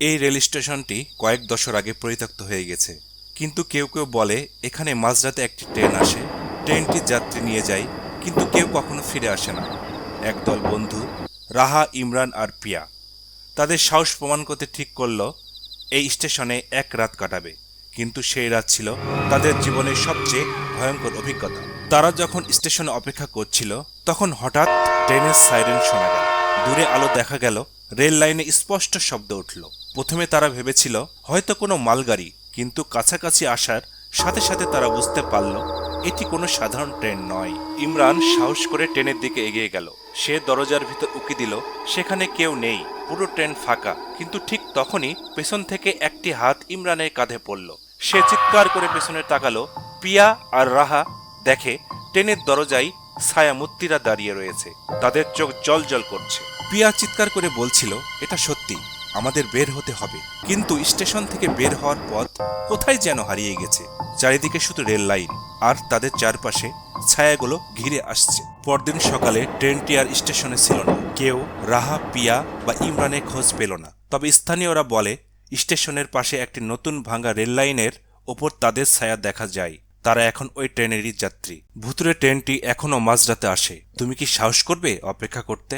এই রেল স্টেশনটি কয়েক দশক আগে পরিত্যক্ত হয়ে গেছে। কিন্তু কেউ কেউ বলে, এখানে মাঝরাতে একটি ট্রেন আসে। ট্রেনটি যাত্রী নিয়ে যায়, কিন্তু কেউ কখনো ফিরে আসে না। একদল বন্ধু, রাহা, ইমরান আর পিয়া তাদের সাহস প্রমাণ করতে ঠিক করল, এই স্টেশনে এক রাত কাটাবে। কিন্তু সেই রাত ছিল তাদের জীবনের সবচেয়ে ভয়ঙ্কর অভিজ্ঞতা। তারা যখন স্টেশনে অপেক্ষা করছিল, তখন হঠাৎ ট্রেনের সাইরেন শোনা গেল। দূরে আলো দেখা গেল, রেল লাইনে স্পষ্ট শব্দ উঠল। প্রথমে তারা ভেবেছিল, হয়তো কোনো মালগাড়ি, কিন্তু কাছাকাছি আসার সাথে সাথে তারা বুঝতে পারল, এটি কোনো সাধারণ ট্রেন নয়। ইমরান সাহস করে ট্রেনের দিকে এগিয়ে গেল। সে দরজার ভিতর উকি দিল, সেখানে কেউ নেই, পুরো ট্রেন ফাঁকা। কিন্তু ঠিক তখনই পেছন থেকে একটি হাত ইমরানের কাঁধে পড়ল। সে চিৎকার করে পেছনে তাকালো। পিয়া আর রাহা দেখে ট্রেনের দরজায় ছায়ামূর্তিরা দাঁড়িয়ে রয়েছে। তাদের চোখ জল জল করছে। পিয়া চিৎকার করে বলছিল, এটা সত্যি, আমাদের বের হতে হবে। কিন্তু স্টেশন থেকে বের হওয়ার পথ কোথায় যেন হারিয়ে গেছে? চারিদিকে শুধু রেল লাইন, আর তাদের চারপাশে ছায়াগুলো ঘিরে আসছে। পরদিন সকালে ট্রেনটি আর স্টেশনে ছিল না। কেউ রাহা, পিয়া বা ইমরানের খোঁজ পেল না। তবে স্থানীয়রা বলে, স্টেশনের পাশে একটি নতুন ভাঙা রেল লাইনের ওপর তাদের ছায়া দেখা যায়। তারা এখন ওই ট্রেনেরই যাত্রী। ভুতুরে ট্রেনটি এখনও মাঝরাতে আসে। তুমি কি সাহস করবে অপেক্ষা করতে?